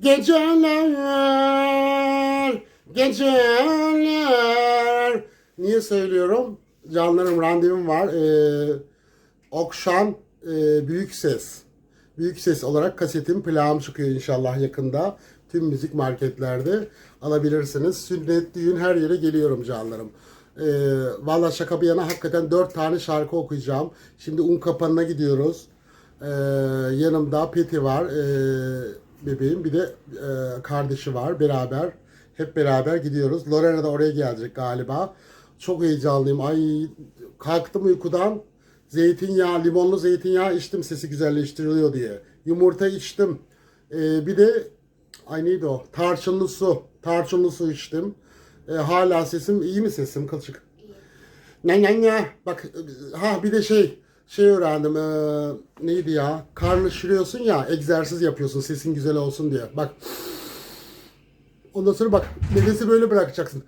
Geceler, geceler. Niye söylüyorum? Canlarım randevum var. Ee, Okşan e, Büyük Ses. Büyük Ses olarak kasetim, plağım çıkıyor inşallah yakında. Tüm müzik marketlerde alabilirsiniz. Sünnet, düğün her yere geliyorum canlarım. Ee, Valla şaka bir yana hakikaten dört tane şarkı okuyacağım. Şimdi un kapanına gidiyoruz. Ee, yanımda Peti var. Ee, bebeğim. Bir de e, kardeşi var. Beraber. Hep beraber gidiyoruz. Lorena da oraya gelecek galiba. Çok heyecanlıyım. Ay kalktım uykudan. Zeytinyağı, limonlu zeytinyağı içtim sesi güzelleştiriliyor diye. Yumurta içtim. Ee, bir de ay neydi o? Tarçınlı su. Tarçınlı su içtim. Ee, hala sesim iyi mi sesim kılçık? Ne ne ne. Bak ha bir de şey şey öğrendim. Ee, neydi ya? Karnı şişiriyorsun ya. Egzersiz yapıyorsun sesin güzel olsun diye. Bak. Ondan sonra bak nefesi böyle bırakacaksın.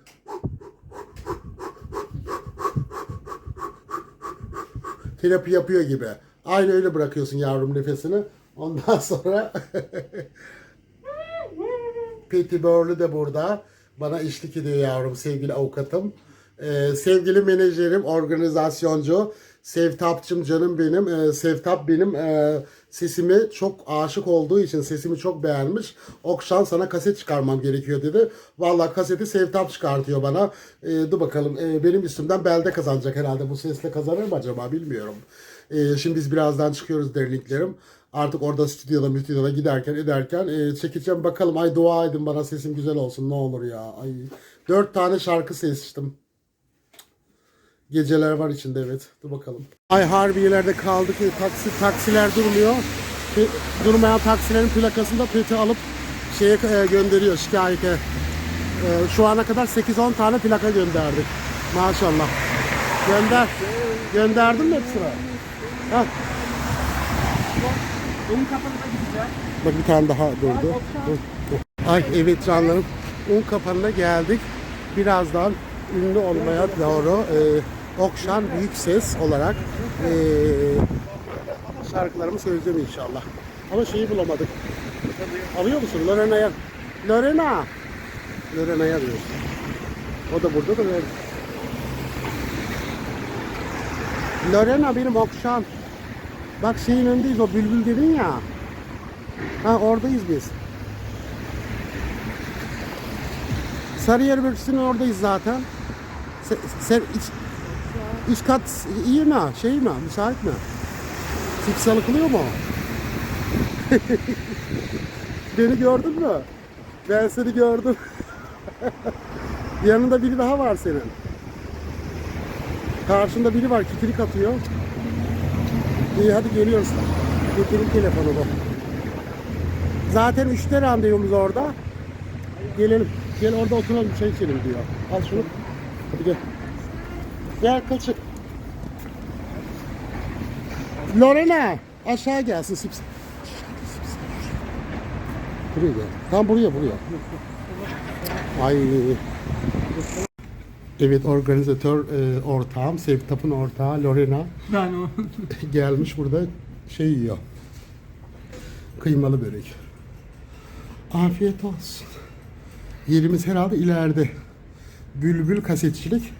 Terapi yapıyor gibi. Aynı öyle bırakıyorsun yavrum nefesini. Ondan sonra Peti Börlü de burada. Bana eşlik ediyor yavrum sevgili avukatım. Ee, sevgili menajerim, organizasyoncu. Sevtapçım canım benim. Ee, Sevtap benim e, sesimi çok aşık olduğu için sesimi çok beğenmiş. Okşan sana kaset çıkarmam gerekiyor dedi. Vallahi kaseti Sevtap çıkartıyor bana. Ee, dur bakalım Ee, benim üstümden belde kazanacak herhalde. Bu sesle kazanır mı acaba bilmiyorum. Ee, şimdi biz birazdan çıkıyoruz derinliklerim. Artık orada stüdyoda stüdyoda giderken ederken e, çekeceğim bakalım. Ay dua edin bana sesim güzel olsun ne olur ya. Ay dört tane şarkı seçtim. Geceler var içinde evet. Dur bakalım. Ay harbiyelerde kaldık. Taksi, taksiler durmuyor. Durmayan taksilerin plakasını da peti alıp şeye e, gönderiyor şikayete. E, şu ana kadar 8-10 tane plaka gönderdik. Maşallah. Gönder. Gönderdin mi hepsini? Ha, Un kapanına gideceğim. Bak bir tane daha durdu. Dur, dur. Ay evet canlarım. Un kapanına geldik. Birazdan ünlü olmaya doğru e, Okşan Büyük Ses olarak e, şarkılarımı söyleyeceğim inşallah. Ama şeyi bulamadık. Alıyor musun? Lorena'ya. Lorena. Lorena'ya diyorsun. O da burada da ben. Lorena benim Okşan. Bak şeyin önündeyiz o bülbül dedin ya. Ha oradayız biz. Sarıyer bölgesinin oradayız zaten. Sen, sen iç, iç kat iyi mi? Şey mi? Müsait mi? Tipsalı kılıyor mu? Beni gördün mü? Ben seni gördüm. Yanında biri daha var senin. Karşında biri var kikirik atıyor. İyi hadi geliyoruz. Getireyim telefonu bu. Zaten 3'te randevumuz orada. Gelelim. Gel orada oturalım çay içelim diyor. Al şunu. Hadi gel. Gel kaçık. Lorena aşağı gelsin. Buraya gel. Tam buraya buraya. Ay. Evet organizatör e, ortağım, Sevtap'ın ortağı Lorena Ben o. gelmiş burada şey yiyor. Kıymalı börek. Afiyet olsun. Yerimiz herhalde ileride. Bülbül kasetçilik.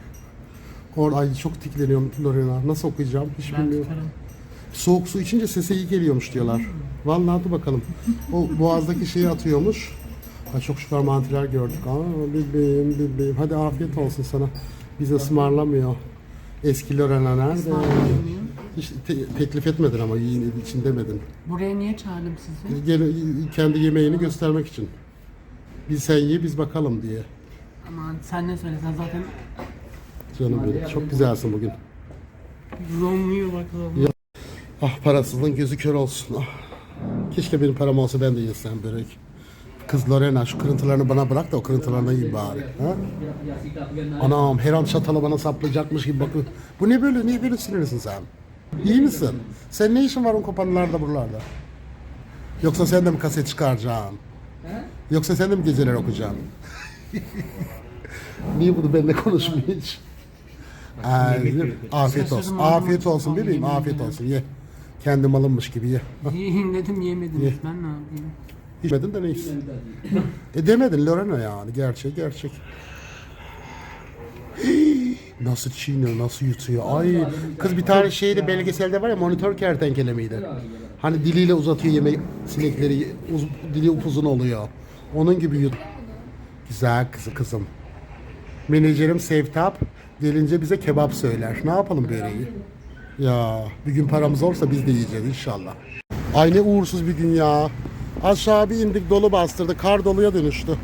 Or ay çok tikleniyorum Lorena. Nasıl okuyacağım hiç Ben bilmiyorum. tutarım. Soğuk su içince sese iyi geliyormuş diyorlar. Vallahi dur bakalım. O boğazdaki şeyi atıyormuş. Ay çok şükür mantiler gördük. Aa bebeğim bebeğim. Hadi afiyet olsun sana. Bizi ısmarlamıyor. Eski Lorena nerede? Hiç te- teklif etmedin ama yiyin için demedin. Buraya niye çağırdım sizi? Gel kendi yemeğini göstermek için. Biz sen ye biz bakalım diye. Aman sen ne söylesen zaten Canım benim. Çok güzelsin bugün. zoomluyor bak zoomluyor. Ya. Ah parasızlığın gözü kör olsun. Ah. Keşke benim param olsa ben de yesem börek. Kız Lorena şu kırıntılarını bana bırak da o kırıntılarını yiyeyim bari. Ha? Anam her an çatalı bana saplayacakmış gibi bakın. Bu ne böyle? Niye böyle sinirlisin sen? İyi misin? Sen ne işin var o kopanlarda buralarda? Yoksa sen de mi kaset çıkaracaksın? Yoksa sen de mi geceler okuyacaksın? Niye bunu benimle konuşmuyor hiç? Ay, afiyet olsun. Afiyet olsun bebeğim. Afiyet olsun. Ye. Kendi malınmış gibi ye. Yiyin dedim yemediniz ben ne yapayım? Hiç demedin de neyse. e demedin Lorena yani. Gerçek gerçek. Nasıl çiğniyor, nasıl yutuyor. Ay kız bir tane şeyde belgeselde var ya monitör kertenkele miydi? Hani diliyle uzatıyor yemek sinekleri uz- dili upuzun oluyor. Onun gibi yut. Güzel kızı kızım. Menajerim Sevtap gelince bize kebap söyler. Ne yapalım böreği? Ya bir gün paramız olursa biz de yiyeceğiz inşallah. Ay ne uğursuz bir gün ya. Aşağı bir indik dolu bastırdı. Kar doluya dönüştü.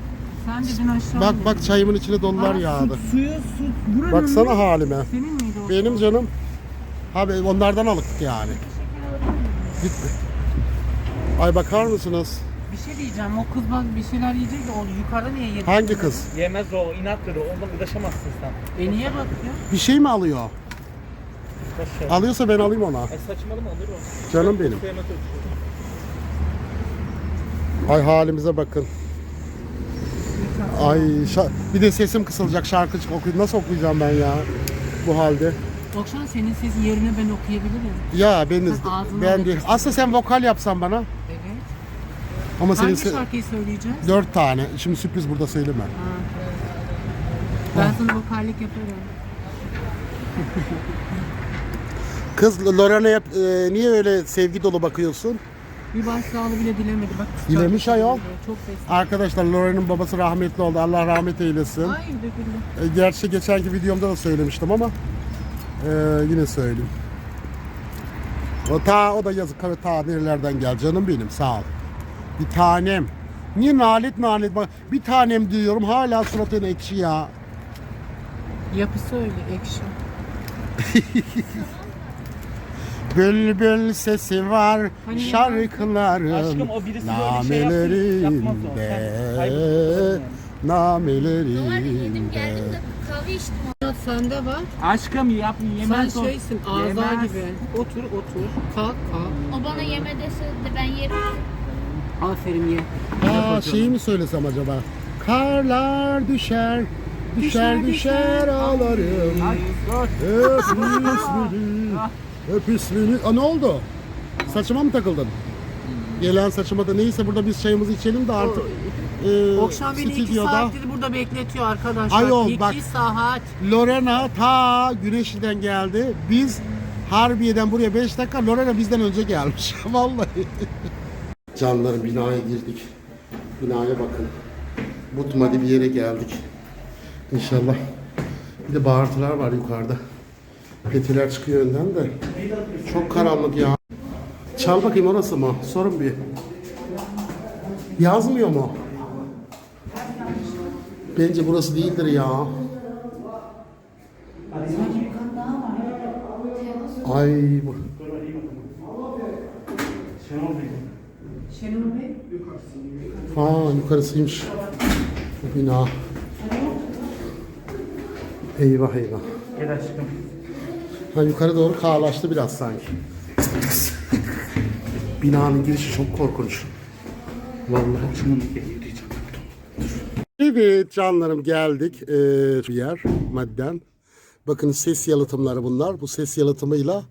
Sen de dün aşağı Bak bak çayımın içine dolular Aa, yağdı. Su, suyu su. Buranın Baksana mı? halime. Senin miydi o? Benim canım. Abi onlardan alık yani. Git. Ay bakar mısınız? Bir şey diyeceğim. O kız bak bir şeyler yiyecek de o yukarıda niye yedi? Hangi kız? Yemez o inatları ondan uğraşamazsın sen. E niye bakıyor? Bir şey mi alıyor? Ver. Alıyorsa ben alayım ona. Ay saçmalama alır o. Canım benim. Ay halimize bakın. Ay şa- bir de sesim kısılacak şarkı okuyayım. Nasıl okuyacağım ben ya bu halde? Okşan senin sesin yerine ben okuyabilirim. Ya ben Sen ben aç. değil. Aslında sen vokal yapsan bana. Evet. Ama senin Hangi se- şarkıyı söyleyeceğiz? dört tane. Şimdi sürpriz burada söyleme. Ben sana vokallik yaparım. Kız Lorena'ya e, niye öyle sevgi dolu bakıyorsun? Bir başsağlığı bile dilemedi. Bak Dilemiş ayol. Çok. Arkadaşlar Lorena'nın babası rahmetli oldu. Allah rahmet eylesin. Ay döküldü. E, gerçi geçenki videomda da söylemiştim ama e, yine söyleyeyim. O ta o da yazık tabii ta nerelerden gel canım benim sağ ol. Bir tanem. Niye nalet nalet bak bir tanem diyorum hala suratın ekşi ya. Yapısı öyle ekşi. Bülbül sesi var Hani şarkıların Aşkım o birisi böyle şey yapsın, yapmaz o. Sen namelerinde Dolar yedim namelerinde. geldim de kahve içtim. Ya sende var. Aşkım yap Sen yemez o. şeysin ağza Yemez. gibi. Otur otur. Kalk kalk. O bana yeme dese de ben yerim. Aferin ye. Aa şeyi mi söylesem acaba? Karlar düşer, düşer Düşer, düşer ağlarım. Hep ismini. Aa ne oldu? Saçıma mı takıldın? Gelen saçıma da neyse burada biz çayımızı içelim de artık. e, Okşan beni iki stüdyoda saattir burada bekletiyor arkadaşlar. Ayol, iki bak. saat. Lorena ta Güneşli'den geldi. Biz Harbiye'den buraya 5 dakika Lorena bizden önce gelmiş. Vallahi. Canlarım binaya girdik. Binaya bakın. Mutmadi bir yere geldik. İnşallah. Bir de bağırtılar var yukarıda. Petiler çıkıyor önden de. Çok karanlık ya. Çal bakayım orası mı? Sorun bir. Yazmıyor mu? Bence burası değildir ya. Ay bu. Şenol Bey. Aa yukarısıymış. Bu bina. Eyvah eyvah. Gel aşkım. Ha yukarı doğru kağlaştı biraz sanki. Binanın girişi çok korkunç. Vallahi. Şunu gel yürüyeceğim. Evet canlarım geldik ee, bir yer madden. Bakın ses yalıtımları bunlar. Bu ses yalıtımıyla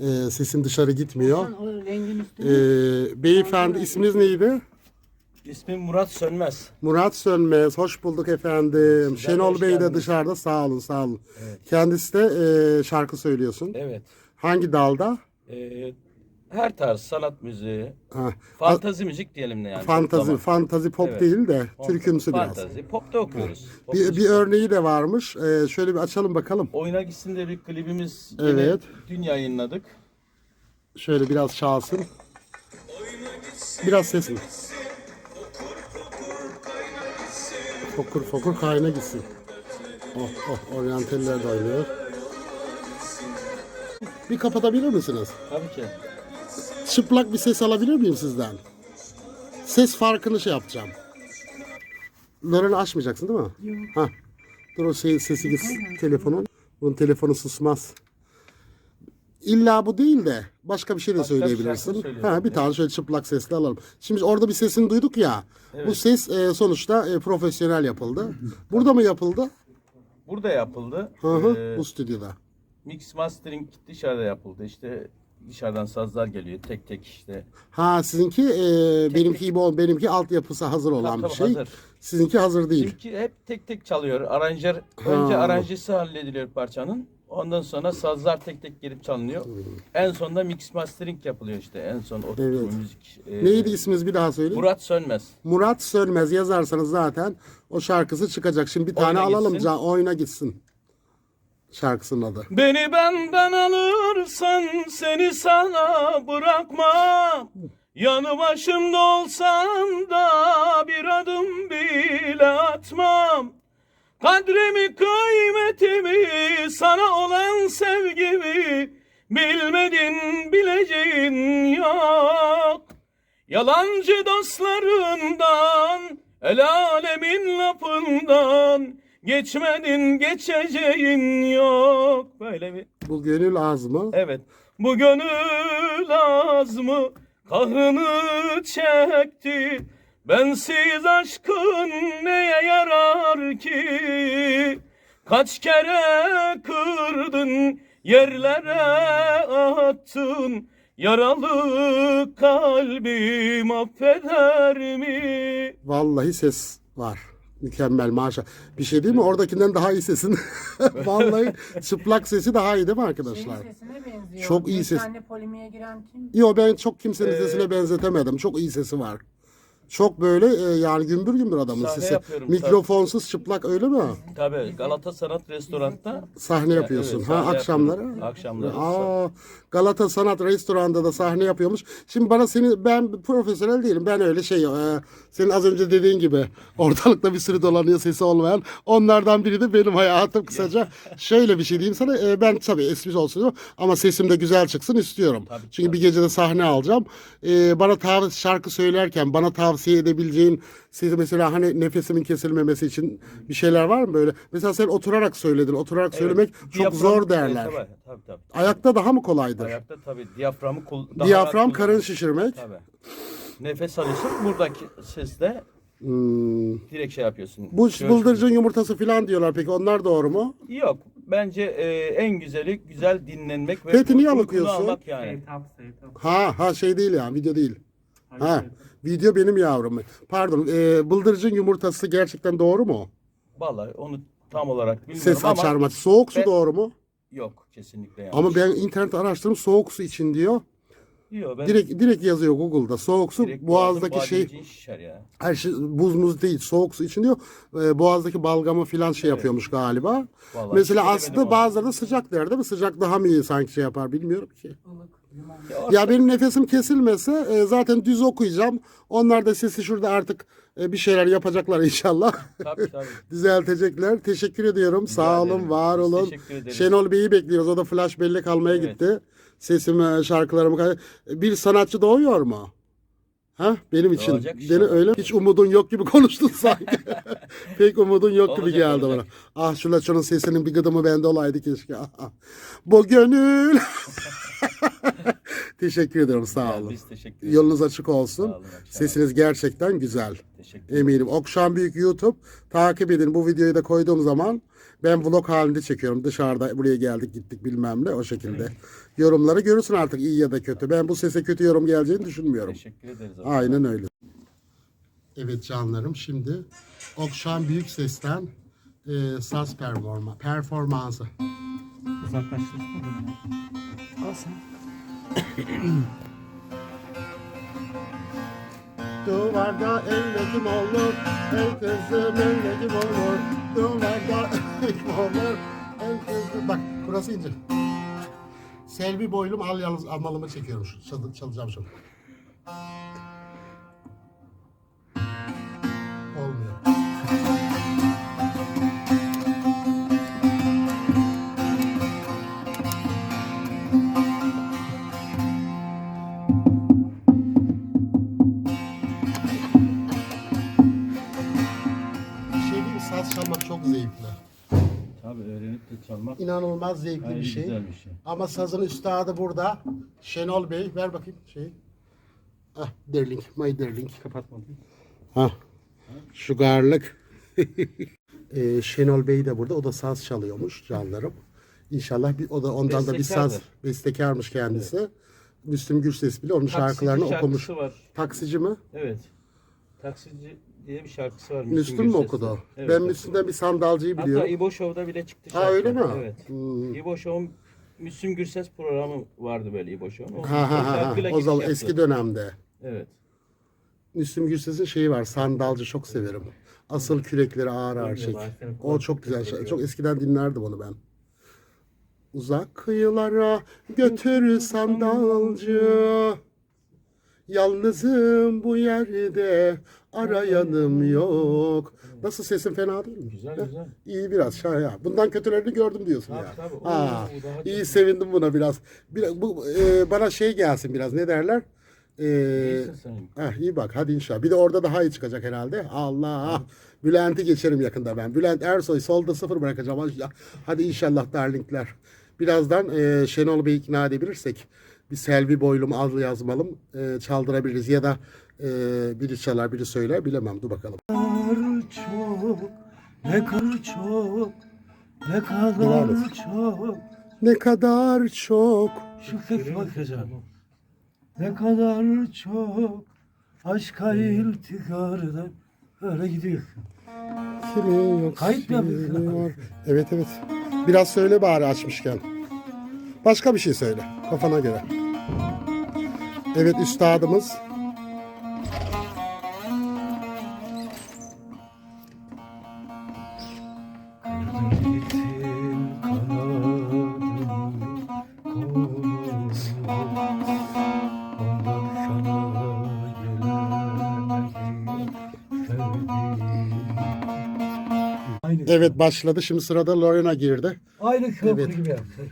ee, sesin dışarı gitmiyor. O rengin üstüne. Ee, beyefendi isminiz neydi? İsmim Murat Sönmez. Murat Sönmez, hoş bulduk efendim. Şenol hoş Bey de geldiniz. dışarıda, sağ olun, sağ olun. Kendisi de e, şarkı söylüyorsun. Evet. Hangi dalda? Ee, her tarz sanat müziği, Ha, fantazi müzik diyelim ne yani. fantazi, Tamam. fantazi pop Evet. değil de türkümsü biraz. Fantazi, pop da okuyoruz. Pop Bir, bir müzik. örneği de varmış. Ee, şöyle bir açalım bakalım. Oyna gitsin de bir klibimiz yine Evet. dün yayınladık. Şöyle biraz çalsın. Biraz sesin. Fokur fokur kayna gitsin. Oh oh oryantaller de oynuyor. Bir kapatabilir misiniz? Tabii ki. Çıplak bir ses alabilir miyim sizden? Ses farkını şey yapacağım. Loren'i açmayacaksın değil mi? Yok. Ha. Dur o şey, sesi gitsin telefonun. Bunun telefonu susmaz. İlla bu değil de başka bir şey de Başka bir söyleyebilirsin. söyleyelim. Ha, bir tane şöyle çıplak sesle alalım. Şimdi orada bir sesini duyduk ya. Bu ses e, sonuçta e, profesyonel yapıldı. Burada mı yapıldı? Burada yapıldı. Hı hı, Ee, bu stüdyoda. mix mastering dışarıda yapıldı. İşte dışarıdan sazlar geliyor tek tek işte. Ha sizinki e, benimki gibi ol, benimki altyapısı hazır olan Tabii, bir şey. hazır. Sizinki hazır değil. Çünkü hep tek tek çalıyor. Aranjör önce aranjesi hallediliyor parçanın. Ondan sonra sazlar tek tek gelip çalınıyor. En sonunda mix mastering yapılıyor işte. En son o Evet. müzik. e, Neydi isminiz bir daha söyleyin. Murat Sönmez. Murat Sönmez yazarsanız zaten o şarkısı çıkacak. Şimdi bir tane Oyna alalım. gitsin. Can, oyna gitsin. Şarkısının adı. Beni benden alırsan seni sana bırakmam. Yanı başımda olsan da bir adım bile atmam. Kadrimi kıymetimi sana olan sevgimi bilmedin bileceğin yok. Yalancı dostlarından el alemin lafından geçmedin geçeceğin yok. Böyle bir Bu gönül az mı? Evet. Bu gönül az mı kahrını çekti. Bensiz aşkın neye yarar ki? Kaç kere kırdın, yerlere attın. Yaralı kalbim affeder mi? Vallahi ses var. Mükemmel maşallah. Bir şey değil mi? Oradakinden daha iyi sesin. Vallahi çıplak sesi daha iyi değil mi arkadaşlar? Senin sesine benziyor. Çok iyi ses. tane polemiğe giren kim? Yo ben çok kimsenin Ee, sesine benzetemedim. Çok iyi sesi var. Çok böyle e, yani gümbür gümbür adamın Sahne sesi. yapıyorum, Mikrofonsuz çıplak öyle mi? Tabii Galata Sanat Restoran'ta Sahne yapıyorsun. evet, ha sahne akşamları. yapıyorum. Akşamları. Aa, Galata Sanat Restoran'da da sahne yapıyormuş. Şimdi bana seni ben profesyonel değilim. Ben öyle şey e, senin az önce dediğin gibi ortalıkta bir sürü dolanıyor sesi olmayan. Onlardan biri de benim hayatım kısaca. Şöyle bir şey diyeyim sana. e, ben tabii esprisi olsun ama sesim de güzel çıksın istiyorum. Çünkü bir gecede sahne alacağım. E, bana tav şarkı söylerken bana tavsiye edebileceğin siz mesela hani nefesimin kesilmemesi için bir şeyler var mı böyle? Mesela sen oturarak söyledin. Oturarak söylemek çok Diyafram- zor derler. Tabii, tabii, tabii. Ayakta daha mı kolaydır? Ayakta tabii diyaframı kul daha Diyafram karın şişirmek. Tabii. Nefes alıyorsun buradaki sesle Hmm. direkt şey yapıyorsun. Bu Göğüs- bıldırcın yumurtası falan diyorlar peki onlar doğru mu? Yok. Bence e, en güzeli güzel dinlenmek ve Peki niye uykunu alıkıyorsun? almak yani. Seytap, Seytap. Ha ha şey değil yani video değil. Ha video benim yavrum. Pardon e, bıldırcın yumurtası gerçekten doğru mu? Vallahi onu tam olarak bilmiyorum Ses ama? Soğuk su Ben- doğru mu? yok kesinlikle yanlış. Ama ben internet araştırdım soğuk su için diyor. Yok, ben Direkt direkt yazıyor Google'da. Soğuk su direkt boğazdaki şey ya. her şey buz muz değil soğuk su için diyor. E, boğazdaki balgamı falan şey yapıyormuş galiba. Vallahi Mesela hiç aslında bazıları da sıcak der değil mi? Sıcak daha mı iyi sanki şey yapar bilmiyorum ki. Ya, Ya benim nefesim kesilmese e, zaten düz okuyacağım. Onlar da sesi şurada artık e, bir şeyler yapacaklar inşallah. Tabii tabii. Düzeltecekler. Teşekkür ediyorum. Sağ olun, ederim. var olun. Şenol Bey'i bekliyoruz. O da flash bellek almaya Evet. gitti. Sesimi, şarkılarımı. Bir sanatçı doğuyor mu? Ha? Benim için. Doğacak Beni öyle hiç umudun yok gibi konuştun sanki. Pek umudun yok gibi Olacak, geldi olacak. bana. Ah şu Laço'nun sesinin bir gıdımı bende olaydı keşke. Bu gönül. Teşekkür ederim. Sağ Yani olun. biz teşekkür ederiz. Yolunuz açık olsun. Olun. Sesiniz gerçekten güzel. Teşekkür ederim. Eminim. Okşan Büyük YouTube takip edin. Bu videoyu da koyduğum zaman ben vlog halinde çekiyorum. Dışarıda buraya geldik gittik bilmem ne o şekilde. Yorumları görürsün artık iyi ya da kötü. Ben bu sese kötü yorum geleceğini düşünmüyorum. Teşekkür ederiz. abi. Aynen öyle. Evet canlarım şimdi Okşan Büyük Ses'ten e, saz performa, performansı. Uzaklaştırsana beni. Al sen. Duvarda ellekim olur, el kızım ellekim olur. Bak burası ince. Selvi boylum al yalnız almalımı çekiyorum. Çalacağım şunu. Çalmak çok zevkli. Tabii öğrenip de çalmak İnanılmaz zevkli bir şey. güzel bir şey. Ama sazın üstadı burada. Şenol Bey. Ver bakayım şeyi. Ah, darling. My darling. Kapatmadım. Ha. Sugarlık. Ee, Şenol Bey de burada. O da saz çalıyormuş canlarım. İnşallah bir, o da ondan da bir saz Bestekardır. bestekarmış kendisi. Müslüm Gürses bile onun şarkılarını okumuş. var. Taksici mi? Evet. Taksici diye bir şarkısı var. Müslüm mü Gürses'in. okudu? Evet, ben. Müslüm'den bir sandalcıyı Hatta biliyorum. İbo Show'da bile çıktı Ha şarkı. öyle mi? Evet. Hmm. İbo Show'un Müslüm Gürses programı vardı böyle İbo Show'un. O, Ha ha ha. ha. O zaman yaptı. eski dönemde. Evet. Müslüm Gürses'in şeyi var. Sandalcı çok severim. Asıl kürekleri ağır ağır çek. O çok güzel. şey. Çok eskiden dinlerdim onu ben. Uzak kıyılara götür sandalcı. Yalnızım bu yerde arayanım yok. Nasıl sesin fena değil mi? Güzel güzel. İyi biraz şaya. Bundan kötülerini gördüm diyorsun Tabii, ya. tabii. Oo, Ha, daha iyi çok- sevindim buna biraz. Bir, bu e, bana şey gelsin biraz. Ne derler? E, İyisin sen. Heh, iyi bak hadi inşallah. Bir de orada daha iyi çıkacak herhalde. Allah. Bülent'i geçerim yakında ben. Bülent Ersoy solda sıfır bırakacağım. Hadi inşallah darlingler. Birazdan e, Şenol Bey'i ikna edebilirsek bir Selvi boylum adlı yazmalım. E, çaldırabiliriz ya da e, biri çalar biri söyler bilemem. Dur bakalım. çok, ne kadar çok, ne kadar çok. Ne kadar çok. Kek bakacağım. Ne kadar çok aşka iltikardan öyle gidiyor. Kimi yok Kayıt mı yapıyorsun? Evet evet. Biraz söyle bari açmışken. Başka bir şey söyle. Kafana göre. Evet üstadımız. Başladı. Şimdi sırada Lorena girdi. aynı köprü Evet. gibi yaptı.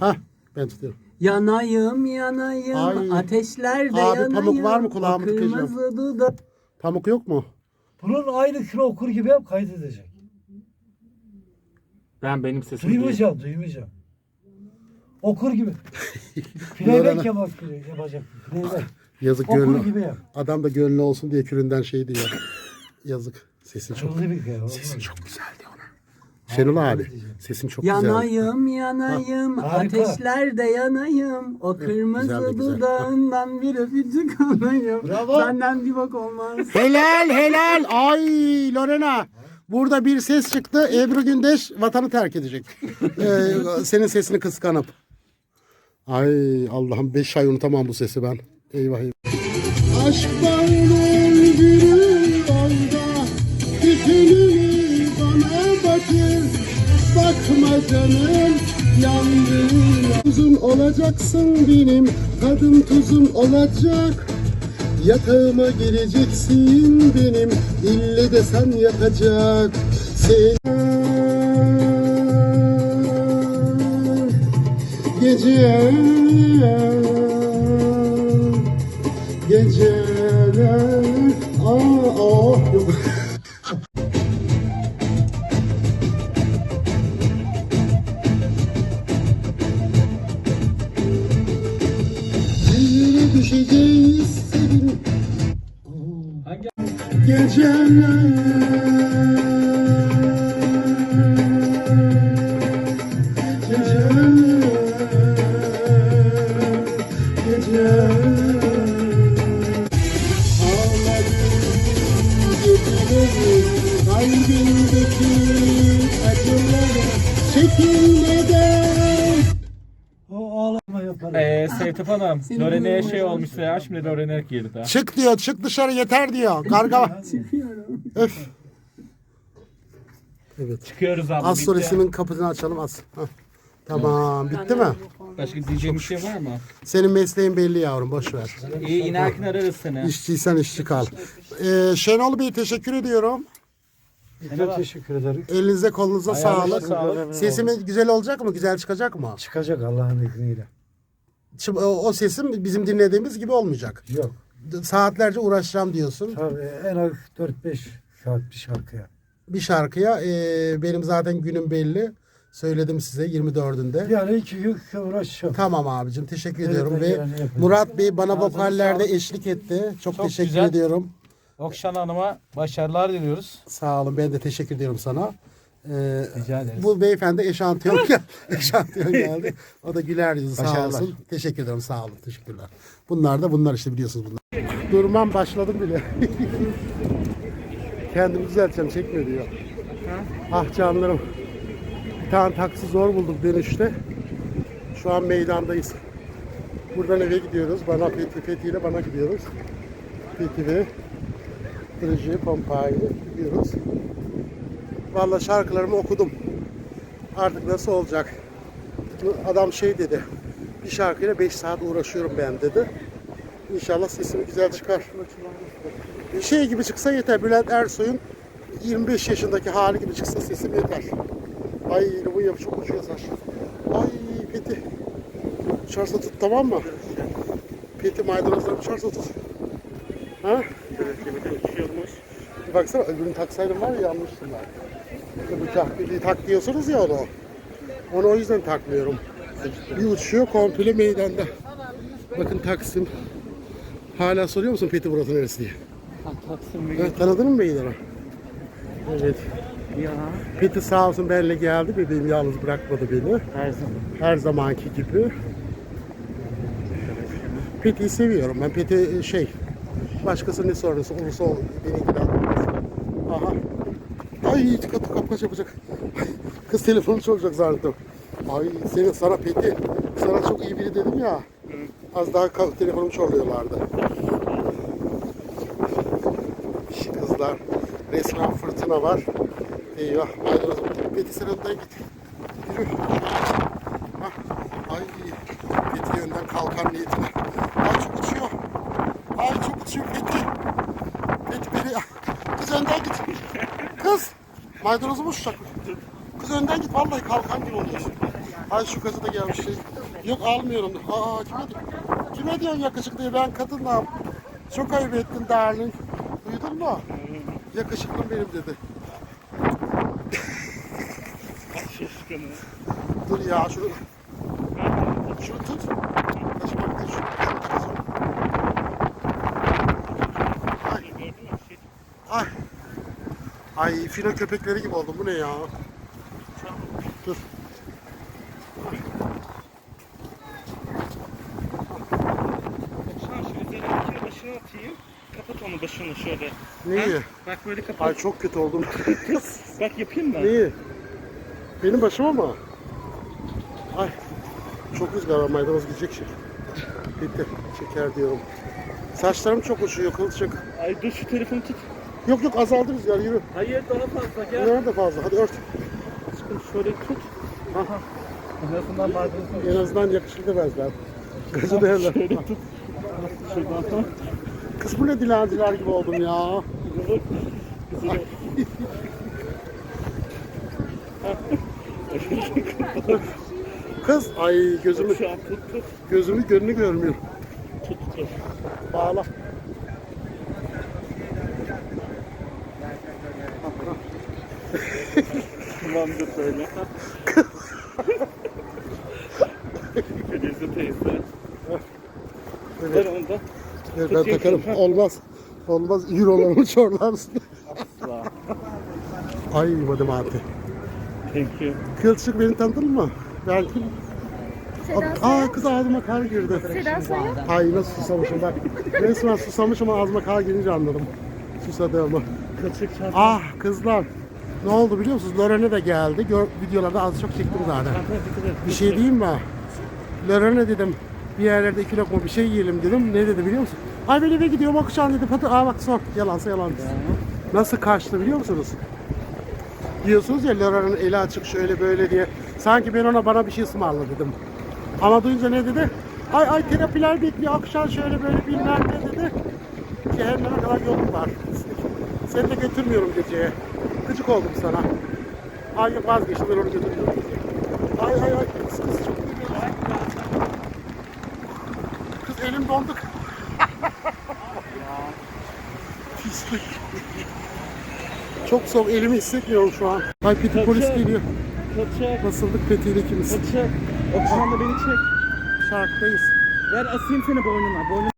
Ha ben tutuyorum. Yanayım yanayım Ay. ateşlerde Abi, yanayım. pamuk var mı? Kulağımı O tıkayacağım. Kırmızı dudak. Pamuk yok mu? Bunun aynı kilo okur gibi yap kaydedecek. Ben benim sesimi duyuyorum. Duymayacağım, duymayacağım. Okur gibi. Playback yapak, yapacak. Playback. Yazık Okur gönlü. gibi yap. Adam da gönlü olsun diye küründen şey diyor. Yazık. Sesin çok sesin çok güzel diyor ona. Şenol abi sesin çok güzel. Yanayım yanayım Harika. ateşlerde yanayım. O kırmızı güzel de güzel. dudağından bir öpücük alayım. Bravo. Senden bir bak olmaz. Helal helal. Ay Lorena. Burada bir ses çıktı. Ebru Gündeş vatanı terk edecek. Ee, senin sesini kıskanıp. Ay Allah'ım beş ay unutamam bu sesi ben. Eyvah eyvah. Aşk bağının canım yandım Tuzum olacaksın benim Tadım tuzum olacak. Yatağıma gireceksin benim İlle de sen yakacak. Sen Gece Geceler Sevtap Hanım, Lorene'ye şey olmuşsa ya şimdi Lorene girdi. Çık diyor, çık dışarı yeter diyor. Garga. Öf. Evet. Çıkıyoruz abla. Az bitti. solisinin kapısını açalım az. Hah. Tamam, bitti mi? Başka diyeceğim bir şey var mı? Senin mesleğin belli yavrum, boş ver. İyi inerken ararız seni. İşçiysen işçi kal. Ee, Şenol Bey teşekkür ediyorum. Çok teşekkür ederim. Elinize kolunuza sağlık. sağlık. Sesimin güzel olacak mı? Güzel çıkacak mı? Çıkacak Allah'ın izniyle. Şimdi o, o sesim bizim dinlediğimiz gibi olmayacak. Yok. Saatlerce uğraşacağım diyorsun. Tabii en az 4-5 saat bir şarkıya. Bir şarkıya e, benim zaten günüm belli. Söyledim size 24'ünde. Yani iki gün uğraşacağım. Tamam abicim teşekkür Evet, ediyorum ve yani. Murat Bey bana Ağzına vokallerde eşlik etti. Çok, Çok teşekkür güzel. ediyorum. Okşan Hanım'a başarılar diliyoruz. Sağ olun ben de teşekkür ediyorum sana. Ee, Rica ederiz. bu beyefendi eşantiyon, eşantiyon geldi. O da güler yüzü sağ Başarılar. olsun. Teşekkür ederim sağ olun. Teşekkürler. Bunlar da bunlar işte biliyorsunuz bunlar. Durmam başladım bile. Kendimi düzelteceğim çekmiyor diyor. Ah canlarım. Bir tane taksi zor bulduk dönüşte. Şu an meydandayız. Buradan eve gidiyoruz. Bana Fethi, Fethi ile bana gidiyoruz. Fethi ve Kırıcı, Pompa'yı gidiyoruz. Vallahi şarkılarımı okudum. Artık nasıl olacak? Adam şey dedi. Bir şarkıyla 5 saat uğraşıyorum ben dedi. İnşallah sesim güzel çıkar. Bir şey gibi çıksa yeter. Bülent Ersoy'un 25 yaşındaki hali gibi çıksa sesim yeter. Ay bu yapı çok uçuyor saç. Ay Fethi. Uçarsa tut tamam mı? Fethi maydanozları uçarsa tut. Ha? Bir baksana öbürünü taksaydım var ya yanmıştım ben. Öbür tak, diyorsunuz ya onu. Onu o yüzden takmıyorum. Bir uçuyor komple meydanda. Bakın Taksim. Hala soruyor musun Fethi burası neresi diye? Taksim Ha, tanıdın mı meydanı? Evet. ya Fethi sağ olsun benimle geldi. Bebeğim yalnız bırakmadı beni. her zaman. Her zamanki gibi. Peti'yi seviyorum. Ben Peti şey, başkası ne sorunsa olursa o beni ilgilendirmez. Aha. Ay kapı kapkaç yapacak. Kız telefonu çalacak zannettim. Ay senin sana Peti, sana çok iyi biri dedim ya. Az daha telefonumu çorluyorlardı. Şş, Kızlar, resmen fırtına var. Eyvah, maydanoz. Peti sen önden git. Yürü. Hah, Ay, Fethi önden kalkan niyetine. Ay çok uçuyor. Ay çok uçuyor Fethi. Fethi beni... Kız önden git. Kız. Maydanozu mu uçacak? Kız önden git. Vallahi kalkan gibi oluyorsun. Ay şu kızı da gelmiş şey. Yok almıyorum. Aa kime, kime diyorsun yakışıklı? Ben kadınım. Çok ayıp ettin darling. Duydun mu? Yakışıklım benim dedi. Dur ya şunu. Şunu tut. Taşımak değil şunu. Şunu takasın. Ay. Ay. Ay filo köpekleri gibi oldum. Bu ne ya? Dur. Sen şu üzerindeki başını atayım. Kapat onu başını şöyle. Neyi? Bak böyle kapat. Ay çok kötü oldum. Bak yapayım mı? Neyi? Benim başıma mı? Ay. Çok rüzgar var. Maydanoz gidecek şey. Bitti. Şeker diyorum. Saçlarım çok uçuyor kılçık. Ay dur şu telefonu tut. Yok yok azaldı rüzgar yürü. Hayır daha fazla gel. Nerede fazla? Hadi ört. Aşkım şöyle tut. En azından maydanoz En azından yakışıklı demezler. Gazı derler. Şöyle tut. Şuradan tut. Kız bu ne dilenciler gibi oldum ya. Kız ay gözümü gözümü gönlü görmüyor. Tut tut. Bağla. Tamamdır böyle. Filize teyze. Ver onu da. Evet, ben takarım. Olmaz. Olmaz. Eurolarımı çorlarsın. ay madem abi. Thank you. Kılçık beni tanıdın mı? Belki. Aa kız ağzıma kar girdi. Seda Sayan. Ay nasıl susamışım bak. Resmen susamışım ama ağzıma kar girince anladım. Susadığımı. Kaçık çanta. Ah kızlar. Ne oldu biliyor musunuz? Lorene de geldi. Gör, videolarda az çok çektim zaten. Bir şey diyeyim mi? Lorene dedim. Bir yerlerde iki lokma bir şey yiyelim dedim. Ne dedi biliyor musun? Ay ben eve gidiyorum akşam dedi. Patı, aa bak sor. Yalansa yalan. Nasıl kaçtı biliyor musunuz? Diyorsunuz ya Lorene'nin eli açık şöyle böyle diye. Sanki ben ona bana bir şey ısmarla dedim. Ama duyunca ne dedi? Ay ay terapiler bekliyor akşam şöyle böyle bilmem ne dedi. Cehenneme kadar yolum var. Seni de götürmüyorum geceye. Gıcık oldum sana. Ay yok vazgeçtim ben onu götürmüyorum geceye. Ay ay ay kız kız çok gülüyor. Kız elim donduk. Pislik. Çok soğuk elimi hissetmiyorum şu an. Ay piti polis geliyor. Kaçak. Nasıldık petiyle ikimiz. Kaçak. Okşan da beni çek. Şarkıdayız. Ver asayım seni boynuna. Boynuna